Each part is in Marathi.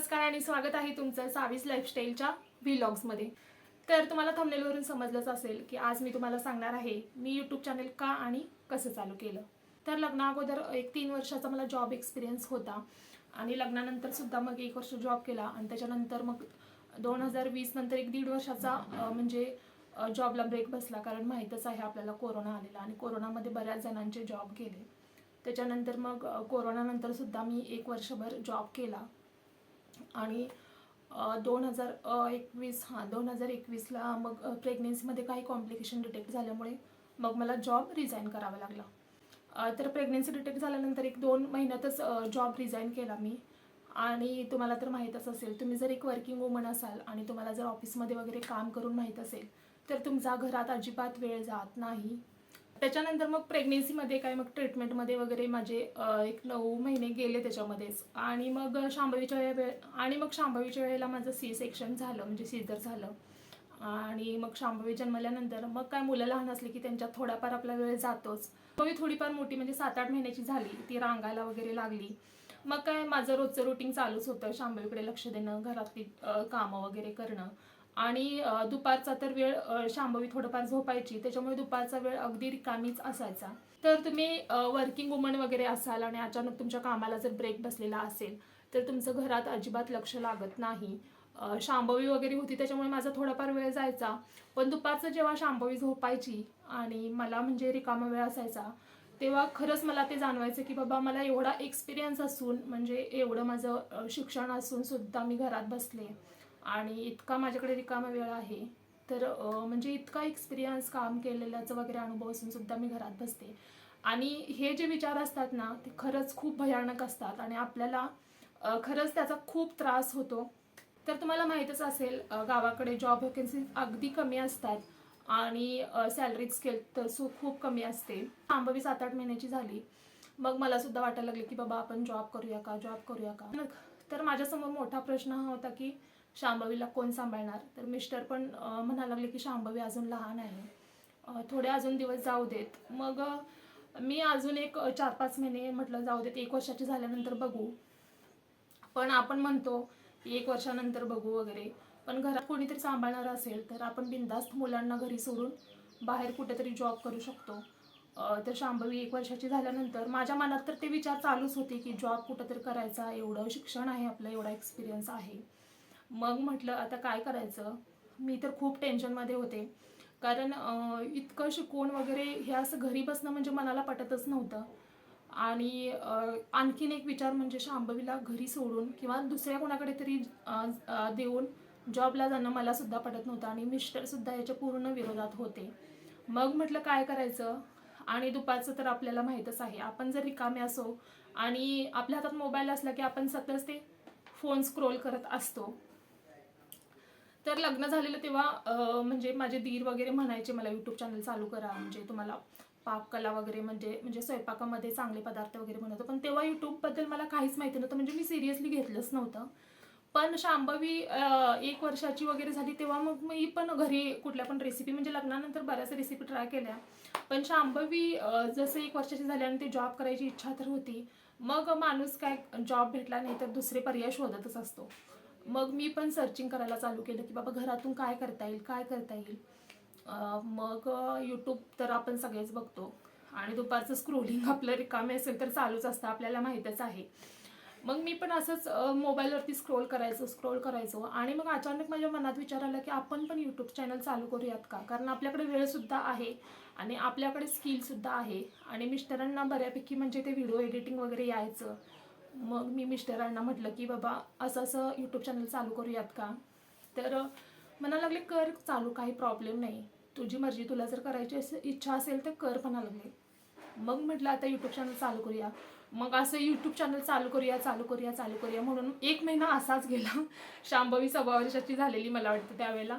नमस्कार आणि स्वागत आहे तुमचं सावीस लाईफस्टाईलच्या व्हिलॉग्समध्ये तर तुम्हाला थंबनेलवरून समजलंच असेल की आज मी तुम्हाला सांगणार आहे मी यूट्यूब चॅनल का आणि कसं चालू केलं. तर लग्ना अगोदर एक तीन वर्षाचा मला जॉब एक्सपिरियन्स होता आणि लग्नानंतर सुद्धा मग एक वर्ष जॉब केला आणि त्याच्यानंतर मग दोन हजार वीस नंतर एक दीड वर्षाचा म्हणजे जॉबला ब्रेक बसला कारण माहीतच आहे आपल्याला कोरोना आलेला आणि कोरोनामध्ये बऱ्याच जणांचे जॉब गेले. त्याच्यानंतर मग कोरोनानंतर सुद्धा मी एक वर्षभर जॉब केला. आणि दोन हजार एकवीस हां दोन हजार एकवीसला मग प्रेग्नेन्सीमध्ये काही कॉम्प्लिकेशन डिटेक्ट झाल्यामुळे मग मला जॉब रिझाईन करावा लागला. तर प्रेग्नेन्सी डिटेक्ट झाल्यानंतर एक दोन महिन्यातच जॉब रिझाईन केला मी. आणि तुम्हाला तर माहीतच असेल तुम्ही जर एक वर्किंग वुमन असाल आणि तुम्हाला जर ऑफिसमध्ये वगैरे काम करून माहीत असेल तर तुमचा घरात अजिबात वेळ जात नाही. त्याच्यानंतर मग प्रेग्नेन्सीमध्ये काय मग ट्रीटमेंटमध्ये वगैरे माझे एक नऊ महिने गेले त्याच्यामध्येच. आणि मग शांभवीच्या वेळे आणि मग शांभवीच्या वेळेला माझं सी सेक्शन झालं म्हणजे सीझर झालं. आणि मग शांभवी जन्मल्यानंतर मग काय मुलं लहान असली की त्यांच्यात थोडाफार आपला वेळ जातोच. मी थोडीफार मोठी म्हणजे सात आठ महिन्याची झाली. ती रांगायला वगैरे लागली. मग काय माझं रोजचं रुटीन चालूच होतं. शांभवीकडे लक्ष देणं घरातली कामं वगैरे करणं. आणि दुपारचा तर वेळ शांभवी थोडंफार झोपायची त्याच्यामुळे दुपारचा वेळ अगदी रिकामीच असायचा. तर तुम्ही वर्किंग वुमन वगैरे असाल आणि अचानक तुमच्या कामाला जर ब्रेक बसलेला असेल तर तुमचं घरात अजिबात लक्ष लागत नाही. शांभवी वगैरे होती त्याच्यामुळे माझा थोडाफार वेळ जायचा. पण दुपारचं जेव्हा शांभवी झोपायची आणि मला म्हणजे रिकामा वेळ असायचा तेव्हा खरंच मला ते जाणवायचं की बाबा मला एवढा एक्सपिरियन्स असून म्हणजे एवढं माझं शिक्षण असून सुद्धा मी घरात बसले. आणि इतका माझ्याकडे रिकामा वेळ आहे तर म्हणजे इतका एक्सपिरियन्स काम केलेल्याचं वगैरे अनुभव असून सुद्धा मी घरात बसते. आणि हे जे विचार असतात ना ते खरंच खूप भयानक असतात आणि आपल्याला खरंच त्याचा खूप त्रास होतो. तर तुम्हाला माहीतच असेल गावाकडे जॉब व्हॅकन्सी अगदी कमी असतात आणि सॅलरी स्केल तर सु खूप कमी असते. थांबवी सात आठ महिन्याची झाली. मग मला सुद्धा वाटायला लागले की बाबा आपण जॉब करूया का जॉब करूया का? तर माझ्यासमोर मोठा प्रश्न हा होता की शांभवीला कोण सांभाळणार? तर मिस्टर पण म्हणायला लागले की शांभवी अजून लहान आहे. थोडे अजून दिवस जाऊ देत. मग मी अजून एक चार पाच महिने म्हटलं जाऊ देत एक वर्षाची झाल्यानंतर बघू. पण आपण म्हणतो की एक वर्षानंतर बघू वगैरे. पण घरात कोणीतरी सांभाळणार असेल तर आपण बिनधास्त मुलांना घरी सोडून बाहेर कुठेतरी जॉब करू शकतो. तर शांभवी एक वर्षाची झाल्यानंतर माझ्या मनात तर ते विचार चालूच होते की जॉब कुठेतरी करायचा एवढं शिक्षण आहे आपलं एवढा एक्सपिरियन्स आहे. मग म्हटलं आता काय करायचं? मी तर खूप टेन्शनमध्ये होते. कारण इतकं शिकवून वगैरे हे असं घरी बसणं म्हणजे मनाला पटतच नव्हतं. आणि आणखीन एक विचार म्हणजे शांभवीला घरी सोडून किंवा दुसऱ्या कोणाकडे तरी देऊन जॉबला जाणं मला सुद्धा पटत नव्हतं आणि मिस्टरसुद्धा याच्या पूर्ण विरोधात होते. मग म्हटलं काय करायचं? आणि दुपारचं तर आपल्याला माहीतच आहे. आपण जर रिकामे असो आणि आपल्या हातात मोबाईल असला की आपण सतत ते फोन स्क्रोल करत असतो. तर लग्न झालेलं तेव्हा म्हणजे माझे दीर वगैरे म्हणायचे मला यूट्यूब चॅनल चालू करा. म्हणजे तुम्हाला पाककला वगैरे म्हणजे म्हणजे स्वयंपाकामध्ये चांगले पदार्थ वगैरे बनवतो. पण तेव्हा यूट्यूबबद्दल मला काहीच माहिती नव्हतं. म्हणजे मी सिरियसली घेतलंच नव्हतं. पण शांभवी एक वर्षाची वगैरे झाली तेव्हा मग मी पण घरी कुठल्या पण रेसिपी म्हणजे लग्नानंतर बऱ्याच रेसिपी ट्राय केल्या. पण शांभवी जसं एक वर्षाची झाली आणि ते जॉब करायची इच्छा तर होती मग माणूस काय जॉब भेटला नाही तर दुसरे पर्याय शोधतच असतो. मग मी पण सर्चिंग करायला चालू केलं की बाबा घरातून काय करता येईल काय करता येईल. मग यूट्यूब तर आपण सगळेच बघतो. आणि दुपारचं स्क्रोलिंग आपलं रिकामे असेल तर चालूच असतं आपल्याला माहीतच आहे. मग मी पण असंच मोबाईलवरती स्क्रोल करायचो स्क्रोल करायचो. आणि मग अचानक माझ्या मनात विचार आला की आपण पण यूट्यूब चॅनल चालू करूयात का? कारण आपल्याकडे वेळसुद्धा आहे आणि आपल्याकडे स्किलसुद्धा आहे. आणि मिस्टरांना बऱ्यापैकी म्हणजे ते व्हिडिओ एडिटिंग वगैरे यायचं. मग मी मिस्टरांना म्हटलं की बाबा असं असं यूट्यूब चॅनल चालू करूयात का? तर म्हणा लागले कर चालू काही प्रॉब्लेम नाही. तुझी मर्जी तुला जर करायची इच्छा असेल तर कर म्हणा लागले. मग म्हटलं आता यूट्यूब चॅनल चालू करूया. मग असं यूट्यूब चॅनल चालू करूया चालू करूया चालू करूया म्हणून एक महिना असाच गेला. शांभवी सव्वा वर्षाची झालेली मला वाटतं त्यावेळेला.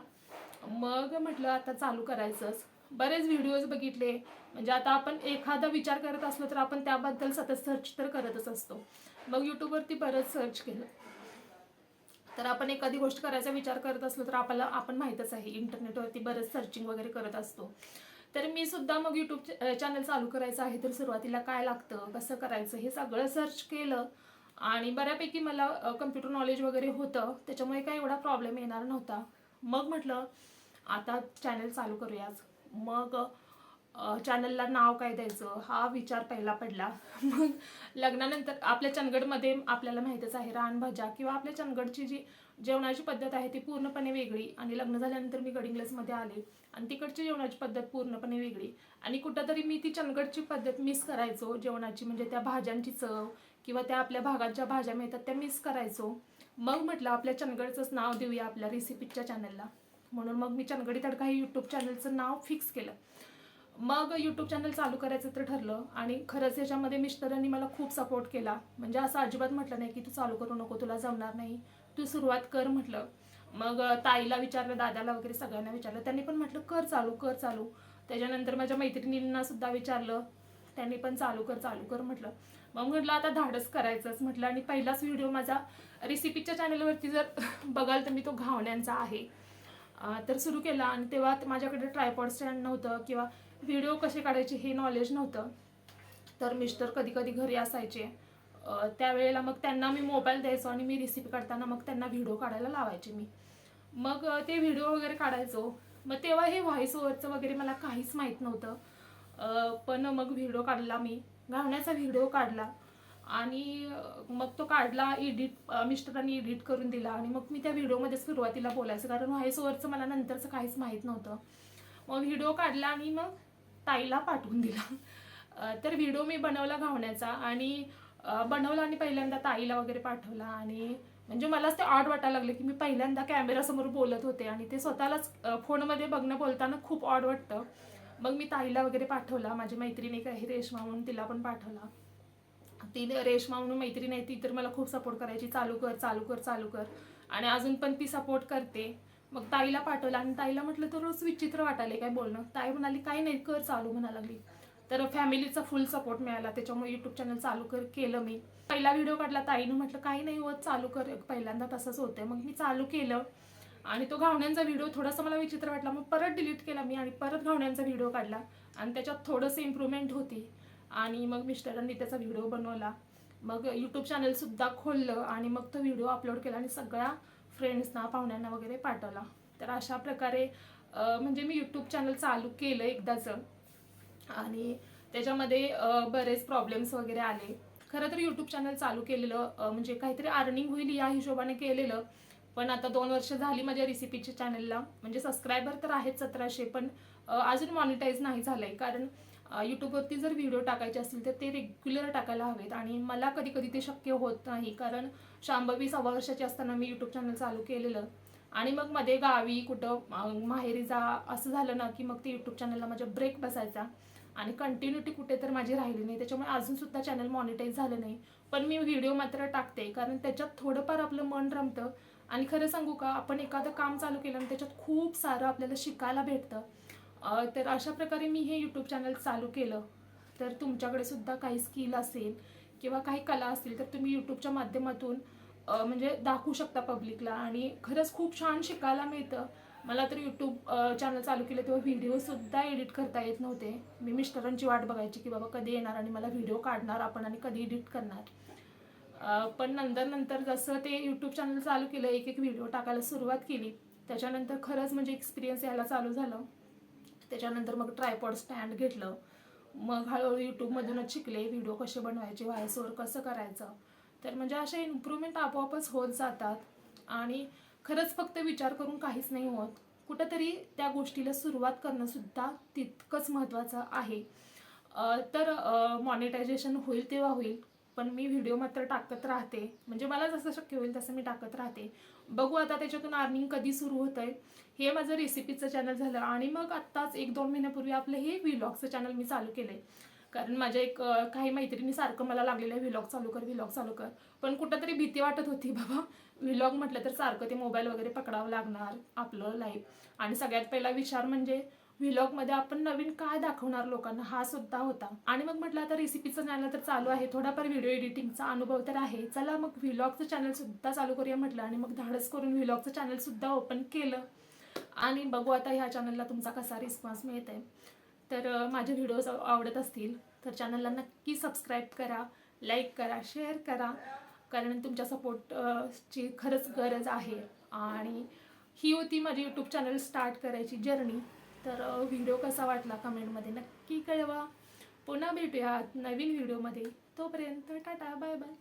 मग म्हटलं आता चालू करायचंच. बरेच व्हिडिओज बघितले. म्हणजे आता आपण एखादा विचार करत असलो तर आपण त्याबद्दल सतत सर्च तर करतच असतो. मग यूट्यूबवरती बरंच सर्च केलं. तर आपण एखादी गोष्ट करायचा विचार करत असलो तर आपल्याला आपण माहीतच आहे. इंटरनेटवरती बरंच सर्चिंग वगैरे करत असतो. तर मी सुद्धा मग यूट्यूब चॅनल चालू करायचं आहे तर सुरुवातीला काय लागतं कसं करायचं हे सगळं सर्च केलं. आणि बऱ्यापैकी मला कम्प्युटर नॉलेज वगैरे होतं त्याच्यामुळे काही एवढा प्रॉब्लेम येणार नव्हता. मग म्हटलं आता चॅनल चालू करूयाच मग चॅनलला नाव काय द्यायचं? हा विचार पहिला पडला. मग लग्नानंतर आपल्या चंदगडमध्ये आपल्याला माहीतच आहे रानभाज्या किंवा आपल्या चंदगडची जी जेवणाची पद्धत आहे ती पूर्णपणे वेगळी. आणि लग्न झाल्यानंतर मी गडिंग्लजमध्ये आले. आणि तिकडची जेवणाची पद्धत पूर्णपणे वेगळी. आणि कुठंतरी मी ती चंदगडची पद्धत मिस करायचो जेवणाची. म्हणजे त्या भाज्यांची चव किंवा त्या आपल्या भागात ज्या भाज्या मिळतात त्या मिस करायचो. मग म्हटलं आपल्या चंदगडचंच नाव देऊया आपल्या रेसिपीच्या चॅनलला म्हणून मग मी चंदगडी तडका हे यूट्यूब चॅनलचं नाव फिक्स केलं. मग यूट्यूब चॅनल चालू करायचं तर ठरलं. आणि खरंच याच्यामध्ये मिस्टरांनी मला खूप सपोर्ट केला. म्हणजे असं अजिबात म्हटलं नाही की तू चालू करू नको तुला जमणार नाही. तू सुरुवात कर म्हटलं. मग ताईला विचारलं दादाला वगैरे सगळ्यांना विचारलं. त्यांनी पण म्हटलं कर चालू कर चालू. त्याच्यानंतर माझ्या मैत्रिणींना सुद्धा विचारलं. त्यांनी पण चालू कर चालू कर म्हटलं. मग म्हटलं आता धाडस करायचंच. म्हटलं आणि पहिलाच व्हिडिओ माझा रेसिपीच्या चॅनलवरती जर बघाल तर मी तो घावण्यांचा आहे. तर सुरू केला आणि तेव्हा माझ्याकडे ट्रायपॉड स्टँड नव्हतं किंवा व्हिडिओ कसे काढायचे हे नॉलेज नव्हतं. तर मिस्टर कधी कधी घरी असायचे. त्यावेळेला मग त्यांना मी मोबाईल द्यायचो आणि मी रेसिपी काढताना मग त्यांना व्हिडिओ काढायला लावायचे मी. मग ते व्हिडिओ वगैरे काढायचो. मग तेव्हा हे व्हॉइस ओव्हरचं वगैरे मला काहीच माहीत नव्हतं. पण मग व्हिडिओ काढला मी. गाण्याचा व्हिडिओ काढला. आणि मग तो काढला एडिट मिस्टरांनी एडिट करून दिला आणि मग मी त्या व्हिडिओमध्ये सुरुवातीला बोलायचं कारण व्हॉइस ओव्हरचं मला नंतरचं काहीच माहीत नव्हतं. मग व्हिडिओ काढला आणि मग ताईला पाठवून दिला. तर व्हिडिओ मी बनवला घावण्याचा आणि बनवला आणि पहिल्यांदा ताईला वगैरे पाठवला आणि म्हणजे मलाच ते ऑड वाटायला लागलं की मी पहिल्यांदा कॅमेरासमोर बोलत होते आणि ते स्वतःलाच फोनमध्ये बघणं बोलताना खूप ऑड वाटतं. मग मी ताईला वगैरे पाठवला माझी मैत्रिणी काही रेशमा म्हणून तिला पण पाठवला. ती रेशमा म्हणून मैत्रीण आहे ती तर मला खूप सपोर्ट करायची. चालू कर चालू कर चालू कर. आणि अजून पण ती सपोर्ट करते. मग ताईला पाठवलं आणि ताईला म्हटलं तर रोज विचित्र वाटायले काय बोलणं? ताई म्हणाली काही नाही कर चालू म्हणा लागली. तर फॅमिलीचा फुल सपोर्ट मिळाला. त्याच्यामुळे यूट्यूब चॅनल चालू कर केलं मी. पहिला व्हिडिओ काढला ताईनं म्हटलं काही नाही होत चालू कर. पहिल्यांदा तसंच होतं मग मी चालू केलं. आणि तो घावण्यांचा व्हिडिओ थोडासा मला विचित्र वाटला. मग परत डिलीट केला मी आणि परत घावण्यांचा व्हिडिओ काढला. आणि त्याच्यात थोडंसं इम्प्रूव्हमेंट होती. आणि मग मिस्टरांनी त्याचा व्हिडिओ बनवला. मग यूट्यूब चॅनलसुद्धा खोललं आणि मग तो व्हिडिओ अपलोड केला आणि सगळ्या फ्रेंड्सना पाहुण्यांना वगैरे पाठवला. तर अशा प्रकारे म्हणजे मी यूट्यूब चॅनल चालू केलं एकदाचं. आणि त्याच्यामध्ये बरेच प्रॉब्लेम्स वगैरे आले. खरं तर यूट्यूब चॅनल चालू केलेलं म्हणजे काहीतरी अर्निंग होईल या हिशोबाने केलेलं. पण आता दोन वर्ष झाली माझ्या रेसिपीच्या चॅनलला म्हणजे सबस्क्रायबर तर आहेत सतराशे पण अजून मॉनिटाईज नाही झालं आहे कारण यूट्यूबवरती जर व्हिडिओ टाकायचे असतील तर ते रेग्युलर टाकायला हवेत आणि मला कधी कधी ते शक्य होत नाही. कारण शांभवी सव्वा वर्षाची असताना मी यूट्यूब चॅनल चालू केलेलं. आणि मग मध्ये गावी कुठं माहेरी जा असं झालं ना की मग ते यूट्यूब चॅनलला माझ्या ब्रेक बसायचा. आणि कंटिन्युटी कुठे तर माझी राहिली नाही. त्याच्यामुळे अजूनसुद्धा चॅनल मॉनिटाईज झालं नाही. पण मी व्हिडिओ मात्र टाकते. कारण त्याच्यात थोडंफार आपलं मन रमतं. आणि खरं सांगू का आपण एखादं काम चालू केलं आणि त्याच्यात खूप सारं आपल्याला शिकायला भेटतं. तर अशा प्रकारे मी हे यूट्यूब चॅनल चालू केलं. तर तुमच्याकडे सुद्धा काही स्किल असेल किंवा काही कला असतील तर तुम्ही यूट्यूबच्या माध्यमातून म्हणजे दाखवू शकता पब्लिकला आणि खरंच खूप छान शिकायला मिळतं. मला तर यूट्यूब चॅनल चालू केलं तेव्हा व्हिडिओसुद्धा एडिट करता येत नव्हते. मी मिस्टरांची वाट बघायची की बाबा कधी येणार आणि मला व्हिडिओ काढणार आपण आणि कधी एडिट करणार. पण नंतर नंतर जसं ते यूट्यूब चॅनल चालू केलं एक एक व्हिडिओ टाकायला सुरुवात केली त्याच्यानंतर खरंच म्हणजे एक्सपिरियन्स यायला चालू झालं. त्याच्यानंतर मग ट्रायपॉड स्टँड घेतलं. मग हळूहळू यूट्यूबमधूनच शिकले व्हिडिओ कसे बनवायचे व्हायसोवर कसं करायचं. तर म्हणजे असे इम्प्रूव्हमेंट आपोआपच होत जातात. आणि खरंच फक्त विचार करून काहीच नाही होत. कुठंतरी त्या गोष्टीला सुरुवात करणंसुद्धा तितकंच महत्त्वाचं आहे. तर मॉनिटायझेशन होईल तेव्हा होईल. पण मी व्हिडिओ मात्र टाकत राहते. म्हणजे मला जसं शक्य होईल तसं मी टाकत राहते. बघू आता त्याच्यातून अर्निंग कधी सुरू होत आहे हे माझं रेसिपीचं चॅनल झालं आणि मग आत्ताच एक दोन महिन्यापूर्वी आपलं हे व्हिलॉगचं चॅनल मी चालू केलं आहे कारण माझ्या एक काही मैत्रिणी सारखं मला लागलेलं आहे व्हिलॉग चालू कर व्हिलॉग चालू कर. पण कुठंतरी भीती वाटत होती बाबा. व्हिलॉग म्हटलं तर सारखं ते मोबाईल वगैरे पकडावं लागणार आपलं लाईफ आणि सगळ्यात पहिला विचार म्हणजे व्हिलॉगमध्ये आपण नवीन काय दाखवणार लोकांना? हा सुद्धा होता. आणि मग म्हटलं आता रेसिपीचं चॅनल तर चालू आहे. थोडाफार व्हिडिओ एडिटिंगचा अनुभव तर आहे. चला मग व्हिलॉगचं चॅनल सुद्धा चालू करूया म्हटलं. आणि मग धाडस करून व्हिलॉगचं चॅनल सुद्धा ओपन केलं. आणि बघू आता ह्या चॅनलला तुमचा कसा रिस्पॉन्स मिळत आहे तर माझे व्हिडिओज आवडत असतील तर चॅनलला नक्की सबस्क्राईब करा लाईक करा शेअर करा. कारण तुमच्या सपोर्ट ची खरंच गरज आहे. आणि ही होती माझी यूट्यूब चॅनल स्टार्ट करायची जर्नी तर व्हिडिओ कसा वाटला कमेंटमध्ये नक्की कळवा. पुन्हा भेटूयात नवीन व्हिडिओमध्ये. तोपर्यंत टाटा बाय बाय.